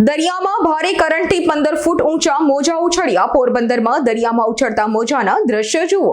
દરિયામાં ભારે કરંટથી પંદર ફૂટ ઊંચા મોજા ઉછળ્યા. પોરબંદરમાં દરિયામાં ઉછળતા મોજાના દ્રશ્ય જુઓ.